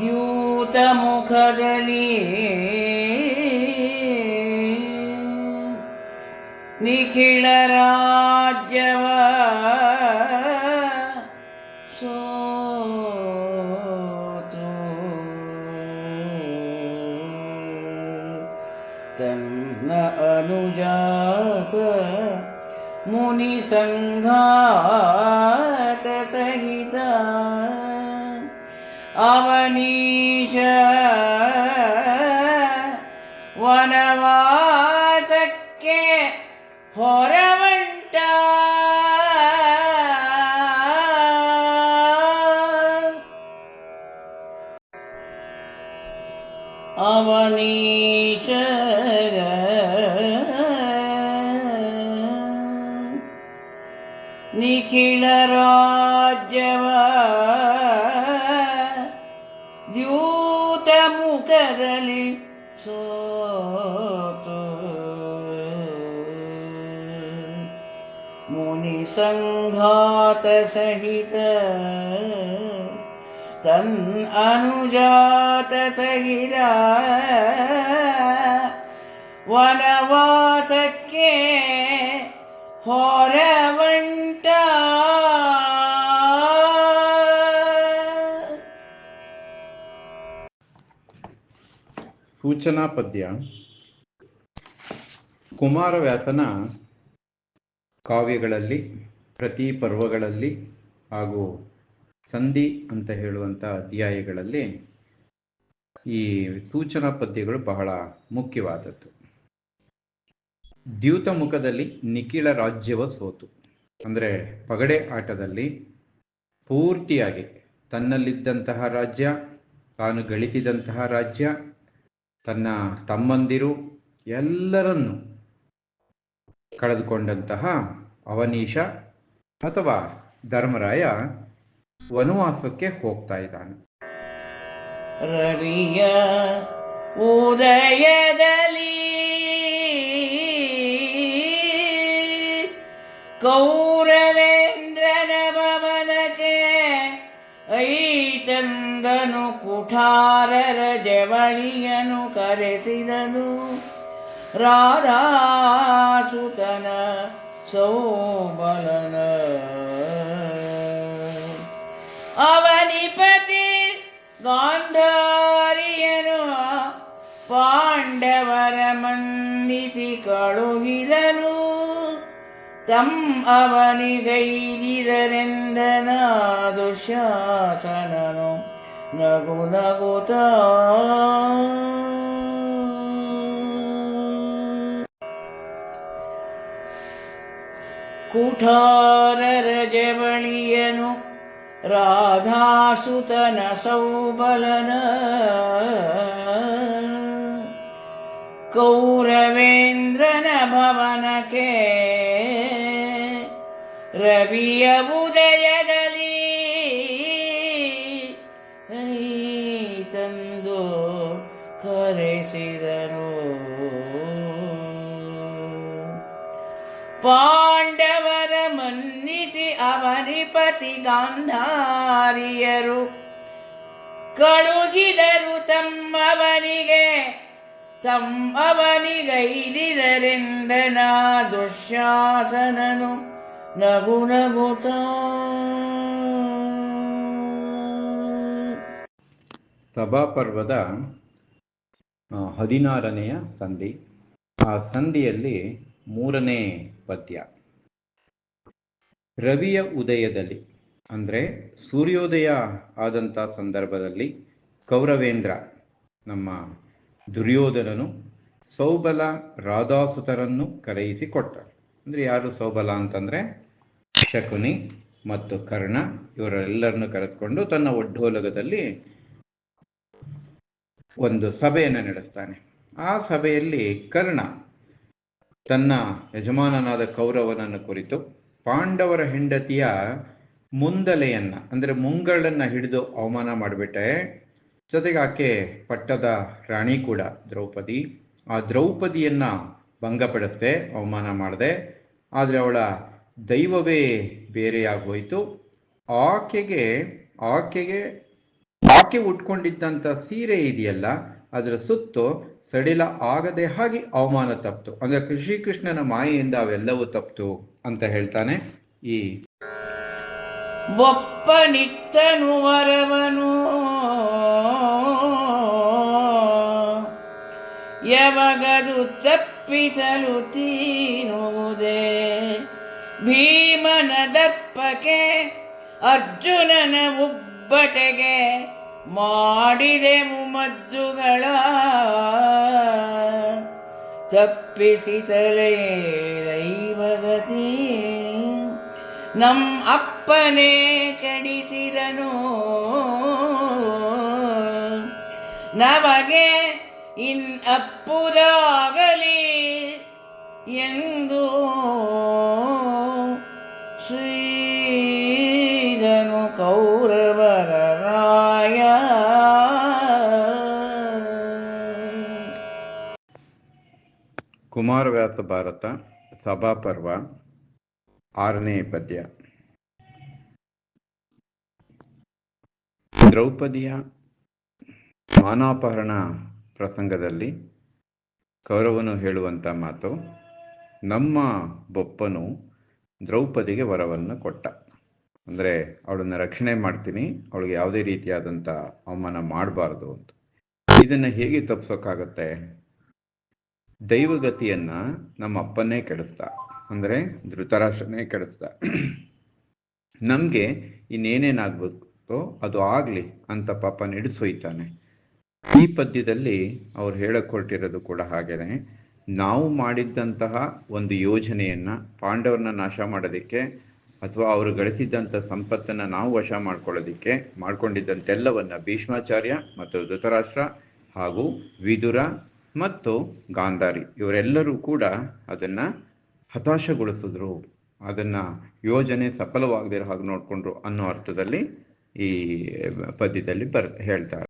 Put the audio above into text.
ದ್ಯೂತಮುಖದಲ್ಲಿ ನಿಖಿಳ ರಾಜ್ಯವ ಸೋತು. ತನ್ನ ಅನುಜಾತ ಮುನಿ ಸಂಘಾತ ಸಹಿತ ಅವನೀಶ ವನವಾಸಕ್ಕೆ ಹೊರವಂಟ. ಅವನೀಶ ನಿಖಿಳ ರಾಜ್ಯವ ಮುಖದಲ್ಲಿ ಸೋತು ಮುನಿ ಸಂಘಾತ ಸಹಿತ ತನ್ ಅನುಜಾತ ಸಹಿತ ವನವಾಸಕ್ಕೆ ಹೊರವಂಟ ಸೂಚನಾ ಪದ್ಯ ಕುಮಾರವ್ಯಾಸನ ಕಾವ್ಯಗಳಲ್ಲಿ, ಪ್ರತಿ ಪರ್ವಗಳಲ್ಲಿ ಹಾಗೂ ಸಂಧಿ ಅಂತ ಹೇಳುವಂಥ ಅಧ್ಯಾಯಗಳಲ್ಲಿ ಈ ಸೂಚನಾ ಪದ್ಯಗಳು ಬಹಳ ಮುಖ್ಯವಾದದ್ದು. ದ್ಯೂತ ಮುಖದಲ್ಲಿ ನಿಖಿಳ ರಾಜ್ಯವ ಸೋತು. ಅಂದರೆ ಪಗಡೆ ಆಟದಲ್ಲಿ ಪೂರ್ತಿಯಾಗಿ ತನ್ನಲ್ಲಿದ್ದಂತಹ ರಾಜ್ಯ, ತಾನು ಗಳಿಸಿದಂತಹ ರಾಜ್ಯ ತನ್ನ ತಮ್ಮಂದಿರು ಎಲ್ಲರನ್ನು ಕಳೆದುಕೊಂಡಂತಹ ಅವನೀಶ ಅಥವಾ ಧರ್ಮರಾಯ ವನವಾಸಕ್ಕೆ ಹೋಗ್ತಾ ಇದ್ದಾನೆ. ರವಿಯ ಉದಯದಲ್ಲಿ ಐತಂದನು ಕುಠಾರರ ಜವಳಿಯನು ಕರೆಸಿದನು. ರಾಧಾಸುತನ ಸೋಬಲನ ಅವನಿಪತಿ ಗಾಂಧಾರಿಯನು ಪಾಂಡವರ ಮಂಡಿಸಿ ಕಳುಹಿದನು. ತಮ್ ಅವನಿಗೈದಿದರೆಂದನ ದುಶಾಸನನು ನಗು ನಗುತ ಕುಠಾರರ ಜವಳಿಯನು ರಾಧಾಸುತನ ಸೌಬಲನ. ಕೌರವೇಂದ್ರನ ಭವನಕ್ಕೆ ರವಿಯ ಉದಯದಲ್ಲಿ ತಂದು ಕರೆಸಿದರು ಪಾಂಡವರ ಮನ್ನಿಸಿ ಅವನಿಪತಿ ಗಾಂಧಾರಿಯರು ಕಳುಗಿದರು ತಮ್ಮವನಿಗೆ ತಮ್ಮವನಿಗೈದಿದರೆಂದನ ದುಶ್ಯಾಸನನು. ನಗುತ್ತ ಸಭಾಪರ್ವದ ಹದಿನಾರನೆಯ ಸಂಧಿ. ಆ ಸಂಧಿಯಲ್ಲಿ ಮೂರನೇ ಪದ್ಯ. ರವಿಯ ಉದಯದಲ್ಲಿ, ಅಂದರೆ ಸೂರ್ಯೋದಯ ಆದಂಥ ಸಂದರ್ಭದಲ್ಲಿ ಕೌರವೇಂದ್ರ, ನಮ್ಮ ದುರ್ಯೋಧನನು ಸೌಬಲ ರಾಧಾಸುತರನ್ನು ಕರೆಯಿಸಿಕೊಟ್ಟ ಅಂದರೆ ಯಾರು ಸೋಬಲ ಅಂತಂದರೆ ಶಕುನಿ ಮತ್ತು ಕರ್ಣ, ಇವರೆಲ್ಲರನ್ನು ಕರೆದುಕೊಂಡು ತನ್ನ ಒಡ್ಡೋಲಗದಲ್ಲಿ ಒಂದು ಸಭೆಯನ್ನು ನಡೆಸ್ತಾನೆ. ಆ ಸಭೆಯಲ್ಲಿ ಕರ್ಣ ತನ್ನ ಯಜಮಾನನಾದ ಕೌರವನನ್ನು ಕುರಿತು ಪಾಂಡವರ ಹೆಂಡತಿಯ ಮುಂದಲೆಯನ್ನ, ಅಂದರೆ ಮುಂಗಳನ್ನ ಹಿಡಿದು ಅವಮಾನ ಮಾಡಿಬಿಟ್ಟೆ. ಜೊತೆಗೆ ಆಕೆ ಪಟ್ಟದ ರಾಣಿ ಕೂಡ ದ್ರೌಪದಿ. ಆ ದ್ರೌಪದಿಯನ್ನ ಭಂಗಪಡಿಸ್ದೆ, ಅವಮಾನ ಮಾಡಿದೆ. ಆದರೆ ಅವಳ ದೈವವೇ ಬೇರೆಯಾಗೋಯ್ತು ಆಕೆಗೆ ಆಕೆಗೆ, ಆಕೆ ಉಟ್ಕೊಂಡಿದ್ದಂಥ ಸೀರೆ ಇದೆಯಲ್ಲ, ಅದರ ಸುತ್ತು ಸಡಿಲ ಆಗದೆ ಹಾಗೆ ಅವಮಾನ ತಪ್ಪಿತು ಅಂದ್ರೆ ಶ್ರೀಕೃಷ್ಣನ ಮಾಯೆಯಿಂದ ಅವೆಲ್ಲವೂ ತಪ್ಪಿತು ಅಂತ ಹೇಳ್ತಾನೆ ಈ ಒಪ್ಪನಿತ್ತನು ವರವನು. ಯಾವಾಗದು ತಪ್ಪಿಸಲು ತೀನುವುದೇ. ಭೀಮನ ದಪ್ಪಕ್ಕೆ ಅರ್ಜುನನ ಉಬ್ಬಟೆಗೆ ಮಾಡಿದೆ ಮದ್ದುಗಳ ತಪ್ಪಿಸಿತಲೇ ದೈವಗತಿ ನಮ್ಮ ಅಪ್ಪನೇ ಕಡಿಸಿದನು. ನಮಗೆ ಇನ್ ಅಪ್ಪುದಾಗಲಿ ಎಂದು ಶ್ರೀಜನು ಕೌರವರ ರಾಯ ಕುಮಾರವ್ಯಾಸ ಭಾರತ ಸಭಾಪರ್ವ ಆರನೇ ಪದ್ಯ. ದ್ರೌಪದಿಯ ಮಾನಾಪಹರಣ ಪ್ರಸಂಗದಲ್ಲಿ ಕೌರವನು ಹೇಳುವಂಥ ಮಾತು, ನಮ್ಮ ಬೊಪ್ಪನು ದ್ರೌಪದಿಗೆ ವರವನ್ನು ಕೊಟ್ಟ. ಅಂದರೆ ಅವಳನ್ನು ರಕ್ಷಣೆ ಮಾಡ್ತೀನಿ, ಅವಳಿಗೆ ಯಾವುದೇ ರೀತಿಯಾದಂಥ ಅವಮಾನ ಮಾಡಬಾರ್ದು ಅಂತ. ಇದನ್ನು ಹೇಗೆ ತಪ್ಪಿಸೋಕ್ಕಾಗತ್ತೆ ದೈವಗತಿಯನ್ನ ನಮ್ಮ ಅಪ್ಪನೇ ಕೆಡಿಸ್ದ ಅಂದರೆ ಧೃತರಾಷ್ಟ್ರನೇ ಕೆಡಿಸ್ದ ನಮಗೆ ಇನ್ನೇನೇನಾಗಬೇಕು ಅದು ಆಗಲಿ ಅಂತ ಪಾಪ ನಡೆಸೊಯ್ತಾನೆ ಈ ಪದ್ಯದಲ್ಲಿ ಅವ್ರು ಹೇಳಕೊಟ್ಟಿರೋದು ಕೂಡ ಹಾಗೇನೆ. ನಾವು ಮಾಡಿದ್ದಂತಹ ಒಂದು ಯೋಜನೆಯನ್ನ ಪಾಂಡವರನ್ನ ನಾಶ ಮಾಡೋದಕ್ಕೆ ಅಥವಾ ಅವರು ಗಳಿಸಿದ್ದಂಥ ಸಂಪತ್ತನ್ನ ನಾವು ವಶ ಮಾಡ್ಕೊಳ್ಳೋದಿಕ್ಕೆ ಮಾಡ್ಕೊಂಡಿದ್ದಂತೆಲ್ಲವನ್ನ ಭೀಷ್ಮಾಚಾರ್ಯ ಮತ್ತು ಧೃತರಾಷ್ಟ್ರ ಹಾಗೂ ವಿದುರ ಮತ್ತು ಗಾಂಧಾರಿ ಇವರೆಲ್ಲರೂ ಕೂಡ ಅದನ್ನ ಹತಾಶಗೊಳಿಸಿದ್ರು. ಅದನ್ನ ಯೋಜನೆ ಸಫಲವಾಗದಿರೋ ಹಾಗೆ ನೋಡಿಕೊಂಡ್ರು ಅನ್ನೋ ಅರ್ಥದಲ್ಲಿ ಈ ಪದ್ಯದಲ್ಲಿ ಬರ್ ಹೇಳ್ತಾರೆ